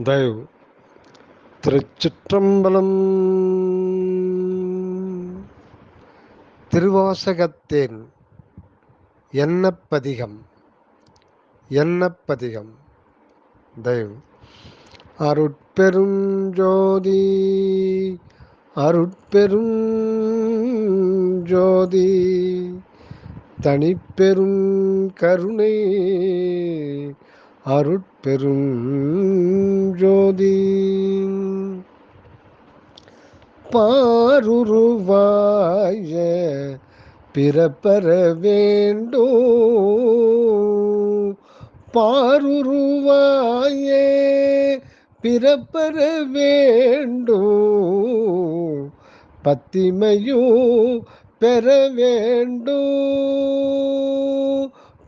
தயவு திருச்சிற்றம்பலம் திருவாசகத்தேன் எண்ணப்பதிகம் எண்ணப்பதிகம் தயவு அருட்பெரும் ஜோதி அருட்பெரும் ஜோதி தனிப்பெரும் கருணை அருட்பெரும் ஜோதி பாருருவாய பிறப்பெற வேண்டும் பாருருவாய பிறப்பெற வேண்டும் பத்திமையும் பெற வேண்டும்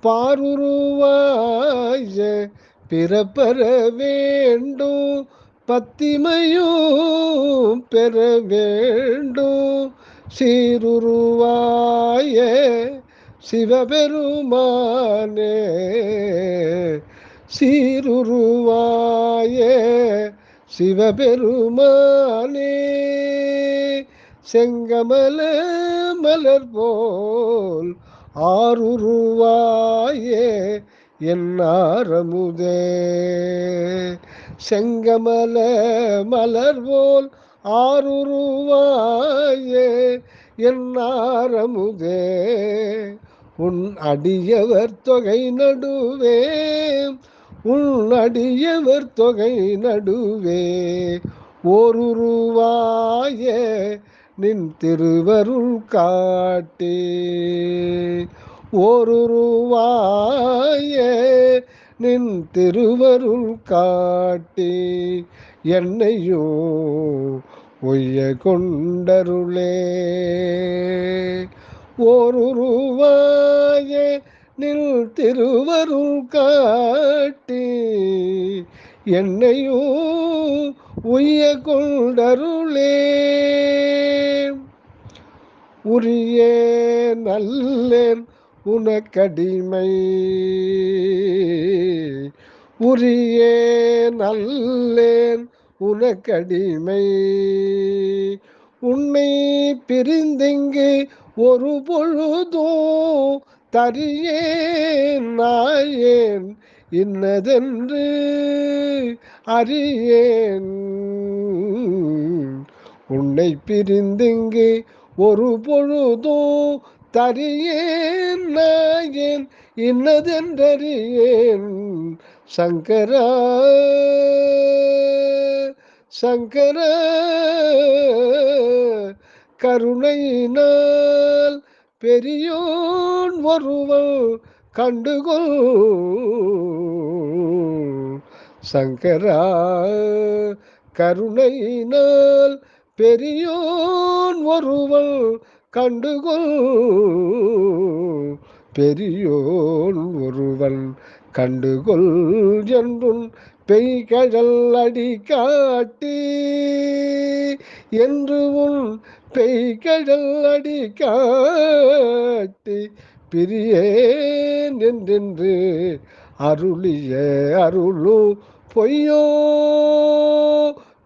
பாருருவாய பிறப்பெற வேண்டும். பத்திமையும் பெற வேண்டும். சீருருவாய சிவபெருமானே சீருருவாய சிவபெருமானே. செங்கமல மலர் போல் ஆருருவாயே என்னாரமுதே செங்கமல மலர்வோல் ஆருருவாயே என்னாரமுதே உன் அடியவர் தொகை நடுவே உன் அடியவர் தொகை நடுவே. ஓருருவாயே நின் திருவருள் காட்டே. ஓருருவாயே நின் திருவருள் காட்டி. என்னையோ ஒய்ய கொண்டருளே. ஓருருவாயே நில் திருவருள் காட்டி. என்னையோ உய்ய கொண்டருளே. உரிய நல்லேன் உனக்கடிமை. உரிய நல்லேன் உனக்கடிமை. உன்னை பிரிந்திங்கு ஒரு பொழுதோ தரியேன் நாயேன் இன்னதென்று அறியேன். உன்னை பிரிந்திங்கு ஒரு பொழுதோ தரியேன் நாயேன் இன்னதென்றறியேன் சங்கரா சங்கர கருணையினால் பெரியோன் ஒருவன் கண்டுகொள் சங்கரா கருணையினால் பெரியோன் ஒருவள் கண்டுகொள். பெரியோன் ஒருவன் கண்டுகொள் என்றும் பெய்கழல் அடி காட்டி என்று உன் பெய்கழல் அடி காட்டி பிரியேன் என்றென்று அருளிய அருளும் பொய்யோ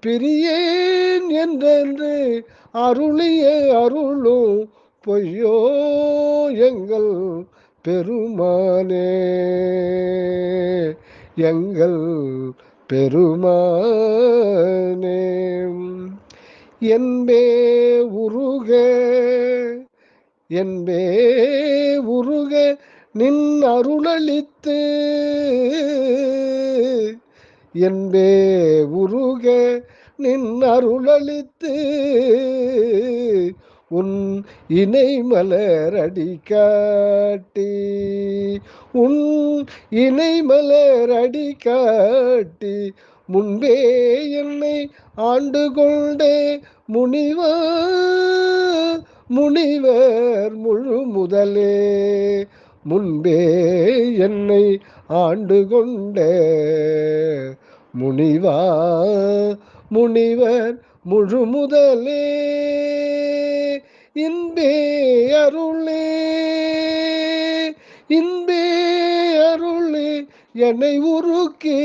பிரியேன் என்றென்று அருளிய அருளும் பொய்யோ எங்கள் பெருமானே. எங்கள் பெருமானே. என்பே உருக என்பே உருக நின் அருளளித்து. என்பே உருக நின் அருளளித்து உன் இணை மலரடி காட்டி உன் இணை மலரடி காட்டி முன்பே என்னை ஆண்டு கொண்டே முனிவர் முனிவர் முழு முதலே முன்பே என்னை ஆண்டு கொண்டே முனிவா. முனிவர் முழு முதலே இன்பே அருளே இன்பே அருளே என்னை உருக்கே.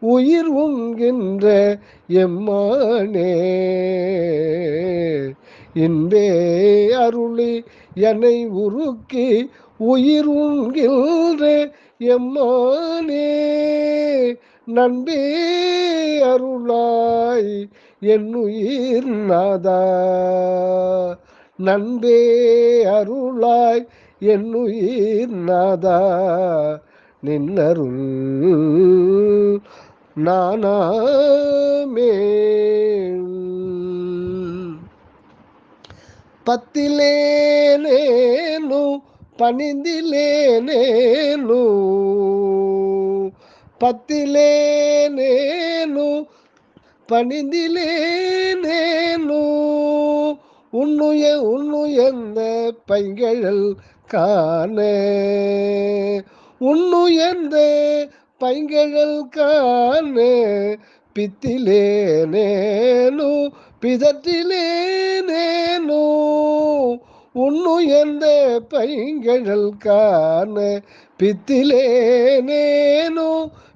உயிர் உண்கின்ற எம்மானே இன்பே அருளி என்னை உருக்கி. உயிர் உண்கின்ற எம்மானே நண்பே அருளாய் என்னுயிர் நாதா. நண்பே அருளாய் என்னுயிர் நாதா. நின்னருள் நானாமே పత్తిలేనేను పనిందిలేనేను పత్తిలేనేను பணிந்திலேனேனோ உன்னுய உன்னுயர்ந்த பைங்கழல் காண உன்னுயர்ந்த பைங்கழல் காண பித்திலேனேனோ பிதற்றிலேனேனோ உன்னுயர்ந்த பைங்கழல் காண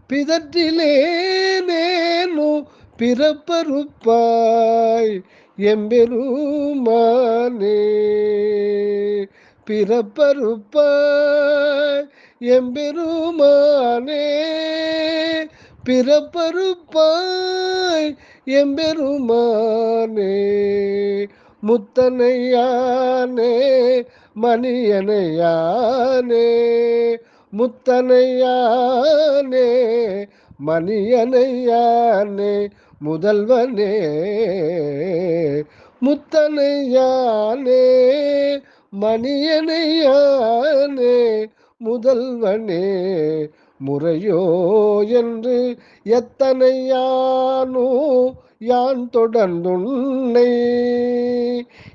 பித்திலேனேனோ பிதற்றிலேனேனோ பிறப்பருப்பாய் எம்பெருமானே. பிறப்பருப்பாய் எம்பெருமானே. பிறப்பருப்பாய் எம்பெருமானே. முத்தனையானே மணியனையானே. முத்தனையானே மணியனையானே முதல்வனே. முத்தனையானே மணியனையானே முதல்வனே. முறையோ என்று எத்தனையானோ யான் தொடர்ந்துன்னை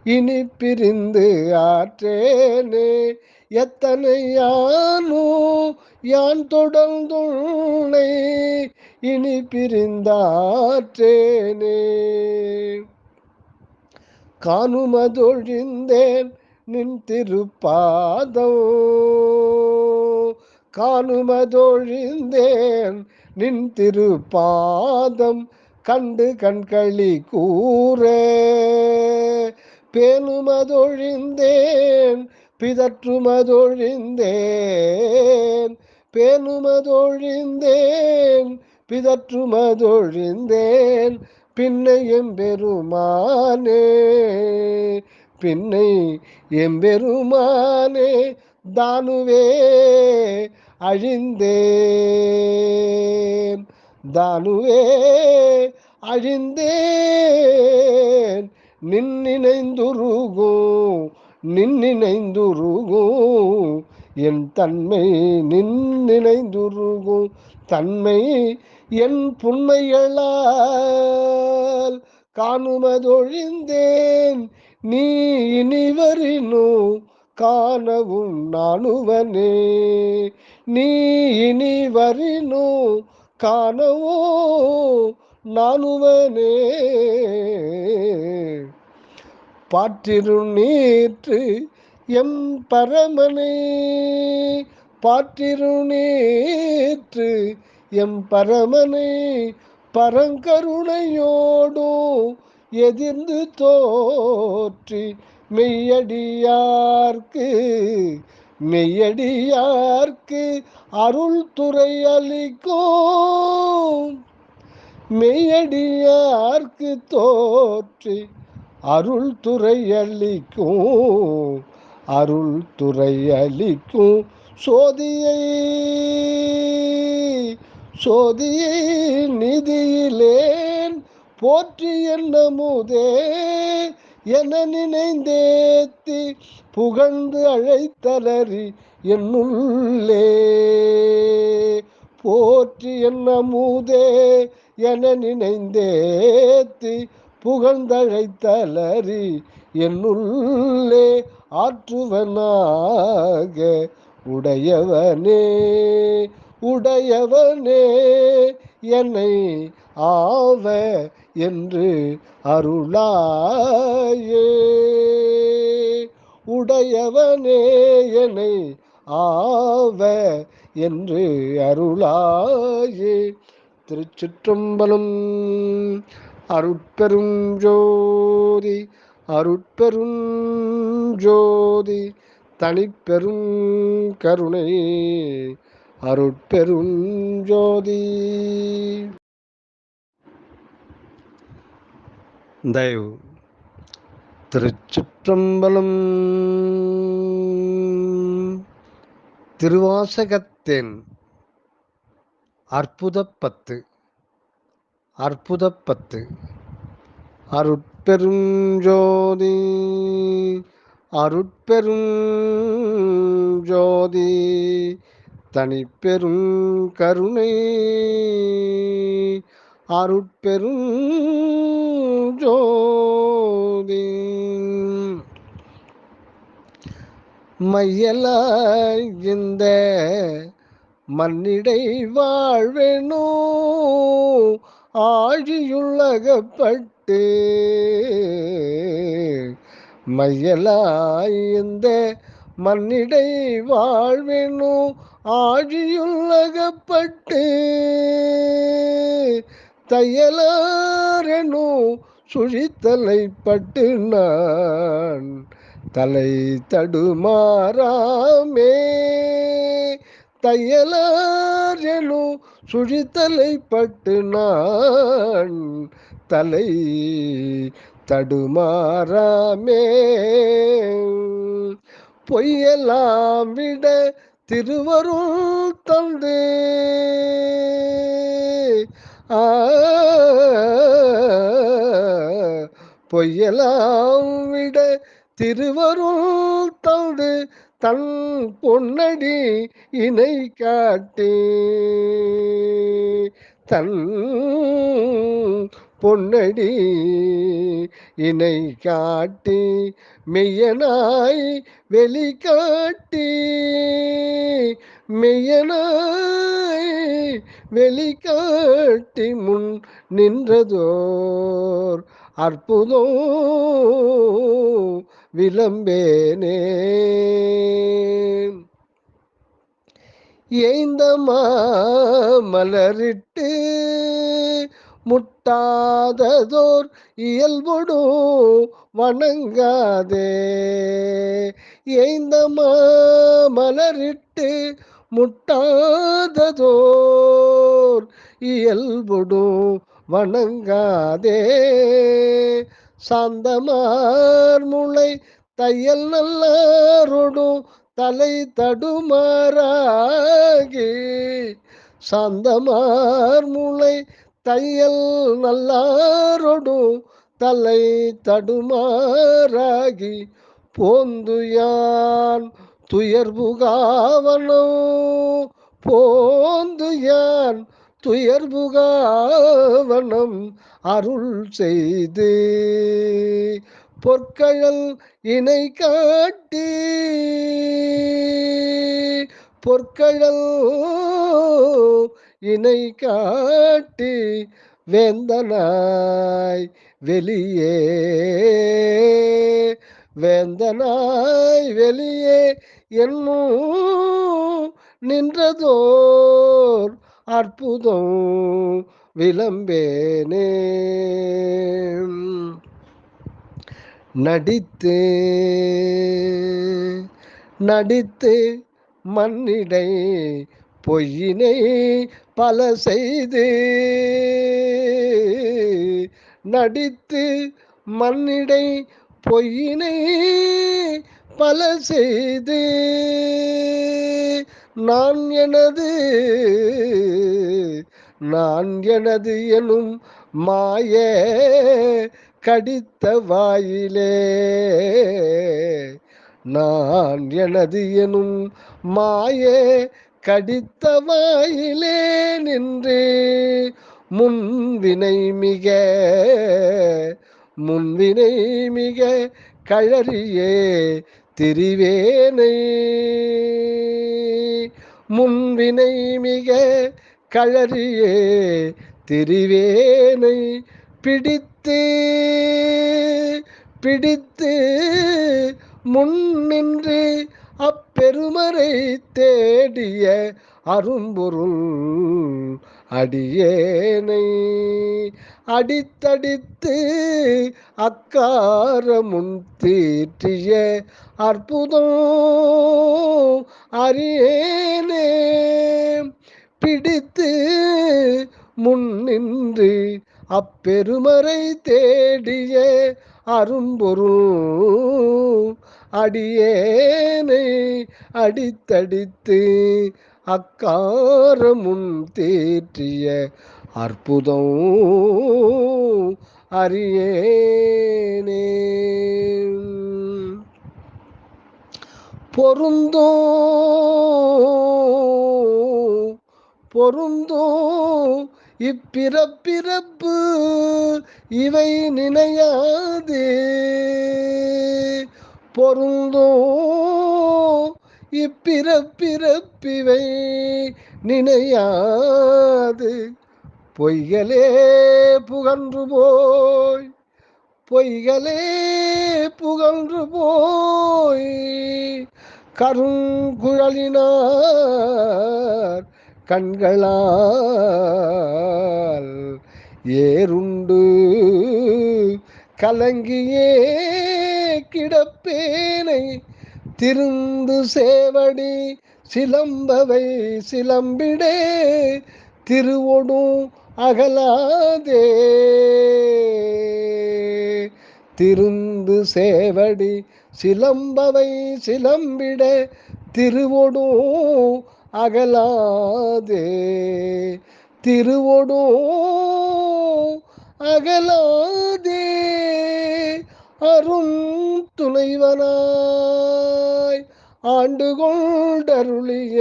இனி பிரிந்து ஆற்றேனே. எத்தனை யானோ யான் தொடர்ந்துள்ளே இனி பிரிந்தாற்றேனே. காணுமதொழிந்தேன் நின் திருப்பாதம் காணுமதொழிந்தேன் நின் திருப்பாதம் கண்டு கண்களி கூற. பேணுமதொழிந்தேன் பிதற்றுமதொழிந்தேன் பேணுமதொழிந்தேன் பிதற்றுமதொழிந்தேன் பின்னை எம்பெருமானே பின்னை எம்பெருமானே தானுவே அழிந்தேன் தானுவே அழிந்தேன் நின்னினைந்துருகும் நின்னினைந்துருகும் என் தன்மை நின்னினைந்துருகும் தன்மை என் புண்மைகளால் காணுமதொழிந்தேன். நீ இனிவரினோ காணவும் நானுவனே. நீ இனிவரினோ காணவோ? நானுவனே. பாற்றிரு நேற்று எம் பரமனே. பாற்றிரு நேற்று எம் பரமனே. பரங்கருணையோடோ எதிர்ந்து தோற்றி மெய்யடியார்க்கு மெய்யடியார்க்கு அருள் துறை அளிக்கும். மெய்யடியார்க்கு தோற்றி அருள் துறை அளிக்கும் அருள் துறை அளிக்கும் சோதியை சோதியை நிதியிலேன் போற்றி என்னமுதே என நினைந்தேத்தி புகழ்ந்து அழைத்தலறி என்னுள்ளே. போற்றி என்னமுதே என நினைந்தேத்தி புகழ்ந்தழைத்தலறி என்னுள்ளே ஆற்றுவனாக உடையவனே உடையவனே என்னை ஆவ என்று அருளாயே. உடையவனே என்னை ஆவ என்று அருளாயே. திருச்சிற்றம்பலம் அருட்பெரும் ஜோதி அருட்பெரும் ஜோதி தனிப்பெரும் கருணை அருட்பெரும் ஜோதி தயவு. திருச்சிற்றம்பலம். திருவாசகத்தேன். அற்புதப்பத்து அற்புதப்பத்து. அருட்பெரும் ஜோதி அருட்பெரும் ஜோதி தனிப்பெரும் கருணை. அருட்பெரும் ஜோதி மையல இந்த மண்ணிடை வாழ்வேனோ ஆழியுள்ளகப்பட்டு மையலாய் இந்த மண்ணிடை வாழ்வேனோ ஆழியுள்ளகப்பட்டு தையலாரெனோ சுழித்தலைப்பட்டு நான் தலை தடுமாறாமே தையலாரெனோ சுழித்தலை பட்டு நான் தலை தடுமாறாமே. பொய்யெல்லாம் விட திருவருள் தந்து பொய்யெல்லாம் விட திருவருள் தந்து தன் பொன்னடி இணை காட்டி. தன் பொன்னடி இணை காட்டி. மெய்யனாய் வெளிக்காட்டி மெய்யனாய் வெளிக்காட்டி முன் நின்றதோர் அற்புதம் விளம்பேனே. ஏந்த மலரிட்டு முட்டாததோர் இயல்பொடு வணங்காதே. ஏந்த மலரிட்டு முட்டாததோர் இயல்பொடு வணங்காதே. சாந்தமார் முளை தையல் நல்லாரோடும் தலை தடுமாறாகி. சாந்தமார் முளை தையல் நல்லாரோடும் தலை தடுமாறாகி. போந்து யான் துயர்புகாவனோ போந்து யான் துயர்புகாவனம் அருள் செய்து. பொற்கழல் இணை காட்டி. பொற்கழல் இணை காட்டி வேந்தனாய் வெளியே. வேந்தனாய் வெளியே என்னும் நின்றதோர் அற்புதம் விளம்பேனே. நடித்து நடித்து மண்ணிடை பொய்யினை பல செய்து நடித்து மண்ணிடை பொய்யினை பல செய்து நான் எனது நான் எனது எனும் மாய கடித்த வாயிலே. நான் எனது எனும் மாய கடித்த வாயிலே நின்று முன்வினை மிக முன்வினை மிக கழறியே திரிவேனை. முன்வினை மிக கழறியே திரிவேனை பிடித்து பிடித்து முன்னின்று அப்பெருமரை தேடிய அரும்பொருள் அடியேனை. அடித்தடித்து அக்காரமுன் தீற்றிய அற்புதம் அறியேனே. பிடித்து முன்னின்று அப்பெருமறை தேடிய அரும்பொருள் அடியேனை அடித்தடித்து அக்காரமுன் தேற்றிய அற்புதம் அறியேனே. பொருந்தோ பொருந்தோ இப்பிறப்பிறப்பு இவை நினையாது. பொருந்தோ இப்பிறப்பிறப்பிவை நினையாது. பொய்களே புகன்று போய் பொய்களே புகன்று போய் கருங்குழலினார் கண்களால் ஏறுண்டு கலங்கியே கிடப்பேனை திருந்து சேவடி சிலம்பவை சிலம்பிடே திருவொடும் அகலாதே. திருந்து சேவடி சிலம்பவை சிலம்பிட திருவொடும் அகலாதே. திருவொடும் அகலாதே. அரும் துணைவனாய் ஆண்டு கொண்டருளிய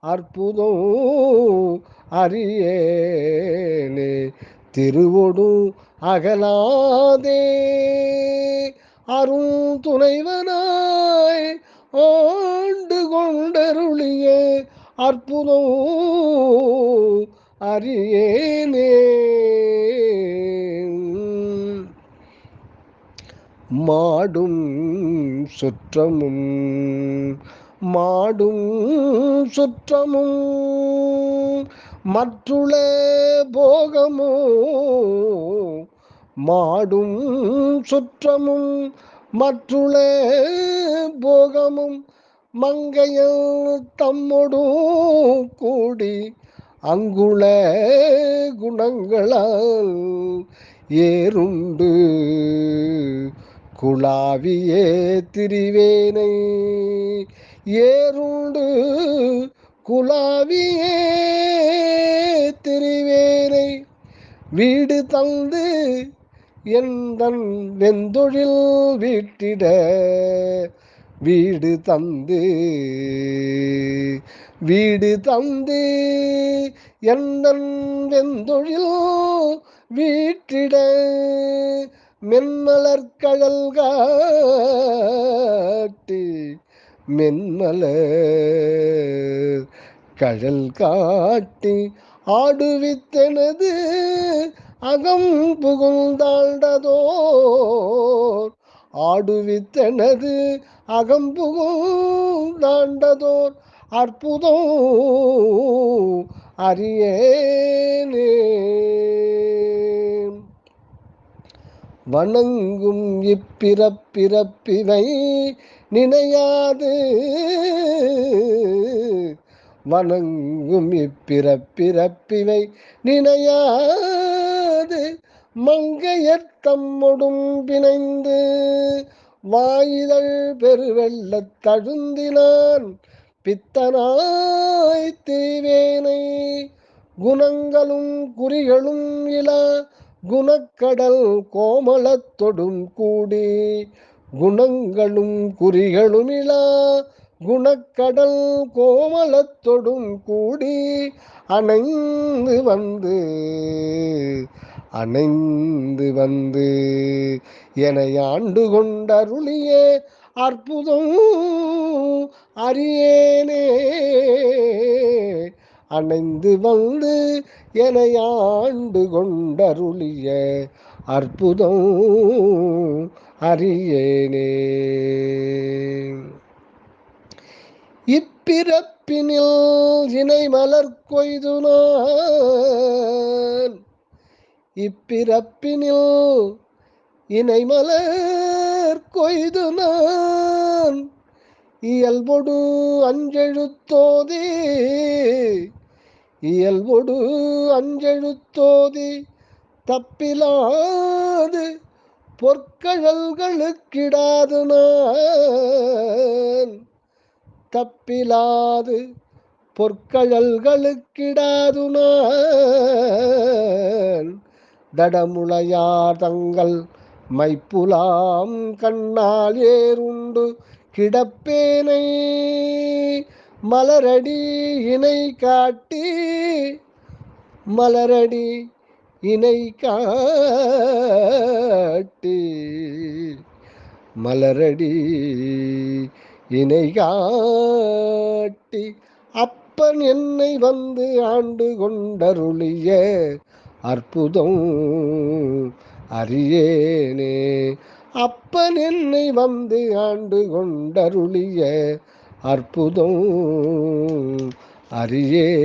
அற்புதம் அறியேனே திருவொடும் அகலாதே. அரும் துணைவனாய் ஆண்டு கொண்டருளிய அற்புதம் அறியேனே. மாடும் சுற்றமும் மாடும் சுற்றமும் மற்றுள போகமோ? மாடும் சுற்றமும் மற்றுள போகமும் மங்கையல் தம்மொடும் கூடி அங்குள குணங்களால் ஏறுண்டு. குழாவியே திரிவேனை ஏறுண்டு. குலாவியே திரிவேனை வீடு தந்து எந்தன் வெந்தொழில் வீட்டிட வீடு தந்து. வீடு தந்து எந்தன் வெந்தொழில் வீட்டிட மென்மலர்கழல் காட்டி மென்மலர் கடல் காட்டி ஆடுவித்தனது அகம் புகுந்தாண்டதோர். ஆடுவித்தனது அகம் புகுந்தாண்டதோர். அற்புதம் அறியேனே. வணங்கும் இப்பிறப்பிறப்பினை நினையாது. வணங்கும் இப்பிறப்பிறப்பினை நினையாது. மங்கையத்தம்மொடும் பிணைந்து வாயிதழ் பெருவெள்ளத் தழுந்தினான். பித்தனாய் தீவேனை குணங்களும் குறிகளும் இலா குணக்கடல் கோமளத்தொடும் கூடி குணங்களும் குறிகளும் இலா குணக்கடல் கோமளத்தொடும் கூடி அணைந்து வந்து அணைந்து வந்து என ஆண்டு கொண்டருளிய அற்புதம் அறியேனே. அணைந்து வந்து என ஆண்டு கொண்டருளிய அற்புதம் அறியேனே. இப்பிறப்பினில் இணை மலர் கொய்து நான். இப்பிறப்பினில் இணை மலர் கொய்து நான். இயல்பொடு அஞ்செழுத்தோதே இயல்பொடு அஞ்செழுத்தோதி தப்பிலாது பொற்கழல்களுக்கிடாது நான். தப்பிலாது பொற்கழல்களுக்கிடாது நான். தடமுளையார் தங்கள் மைப்புலாம் கண்ணால் ஏறுண்டு கிடப்பேனை. மலரடி இணை காட்டி மலரடி இணை காட்டி மலரடி இணை காட்டி. அப்பன் என்னை வந்து ஆண்டு கொண்டருளிய அற்புதம் அறியேனே. அப்பன் என்னை வந்து ஆண்டு கொண்டருளிய அற்புதம் அறியேனே.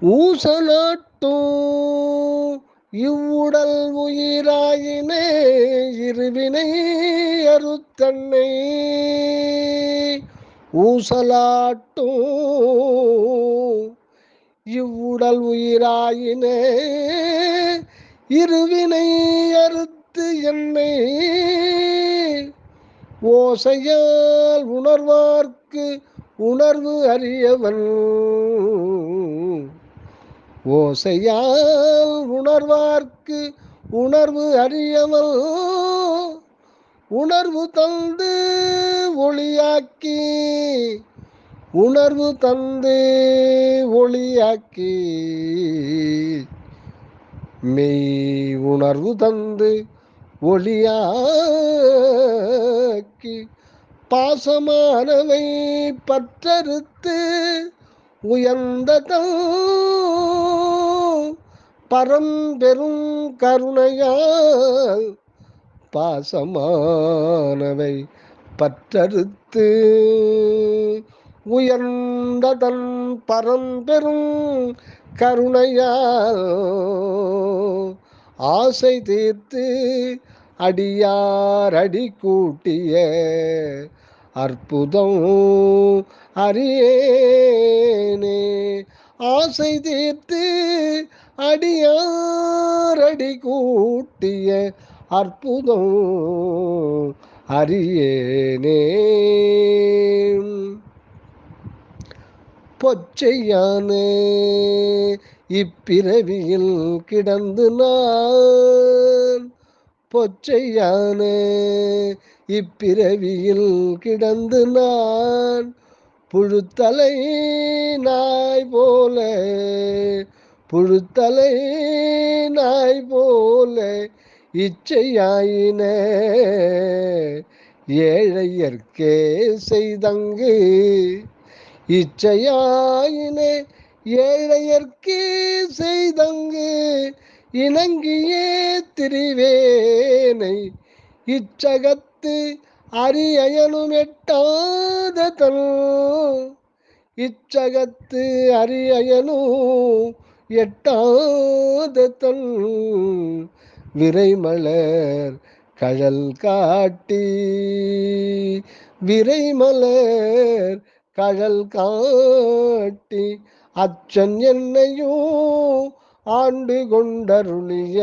ஊசலாட்டோ இவ்வுடல் உயிராயினே இருவினை அருத்தன்னை. ஊசலாட்டும் இவ்வுடல் உயிராயினே இருவினை அறுத்து காத்து என்னை ஓசையால் உணர்வார்க்கு உணர்வு அறியவன். ஓசையால் உணர்வார்க்கு உணர்வு அறியவன். உணர்வு தந்து ஒளியாக்கி உணர்வு தந்து ஒளியாக்கி. மெய் உணர்வு தந்து ஒளியாக்கி பாசமானவை பற்றறுத்து உயர்ந்த பரம்பெரும் கருணையால் பாசமானவை பற்றறுத்து உயர்ந்ததன் பரம்பெரும் கருணையால் ஆசை தீர்த்து அடியாரடி கூட்டிய அற்புதம் அறியேனே. ஆசை தீர்த்து அடியாரடி கூட்டிய அற்புதம் அறியேனே. பொச்சையானே இப்பிறவியில் கிடந்து நான் பொச்சையான இப்பிறவியில் கிடந்து நான் புழுத்தலை நாய் போல புழுத்தலை நாய் போல இச்சையாயின. ஏழையர்க்கே செய்தங்கு இச்சையாயினே ஏழையர்க்கே செய்தங்கு இணங்கியே திரிவேனை. இச்சகத்து அரியனும் எட்டாத தன் இச்சகத்து அரியனும் எட்டாத தன் விரைமலர் கழல் காட்டி. விரைமலர் கழல் காட்டி. அச்சன் என்னையும் ஆண்டு கொண்டருளிய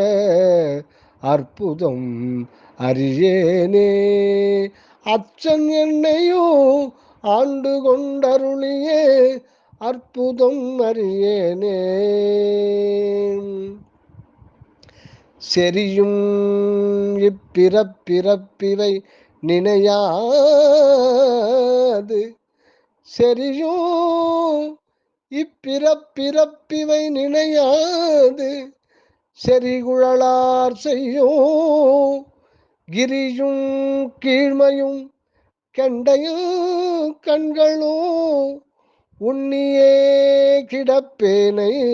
அற்புதம் அறியேனே. அச்சன் என்னையோ ஆண்டு கொண்டருளிய அற்புதம் அறியேனே. செரியும் இப்பிறப்பிறப்பிவை நினையாது. செரியும் இப்பிறப்பிறப்பிவை நினையாது. செறிகுழலார் செய்யோ. கிரியும் கீழ்மையும் கெண்டையும் கண்களோ. உன்னியே கிடப்பேனை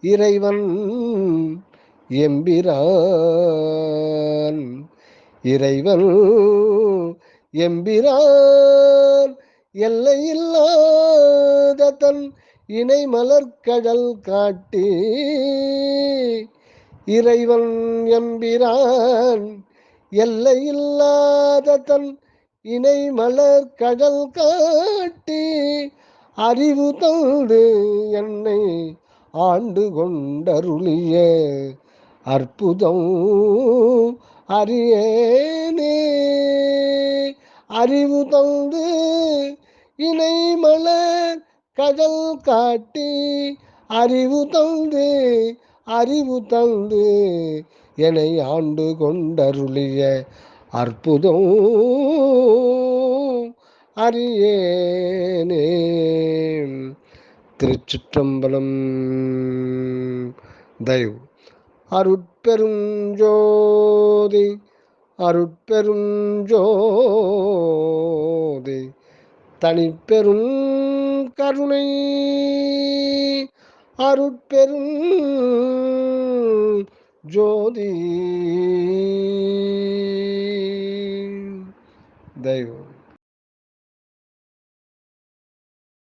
இறைவன் எம்பிரான். இறைவன் எம்பிரான். எல்லையில்லாத தன் இணை மலர்கடல் காட்டி இறைவன் எம்பிரான் எல்லையில்லாத தன் இணை மலர் கடல் காட்டி அறிவு தந்து என்னை ஆண்டு கொண்டருளிய அற்புதம் அறியேனே. அறிவு தந்து இணை மலர் கடல் காட்டி அறிவு தந்து அறிவு தந்து என்னை ஆண்டு கொண்டருளிய அற்புதம் அறியேனே. திருச்சிற்றம்பலம் தயவு. அருட்பெரும் ஜோதி அருட்பெரும் ஜோதி தனிப்பெரும் கருணை. அருட்பெரும் ஜோதி. தெய்வம்.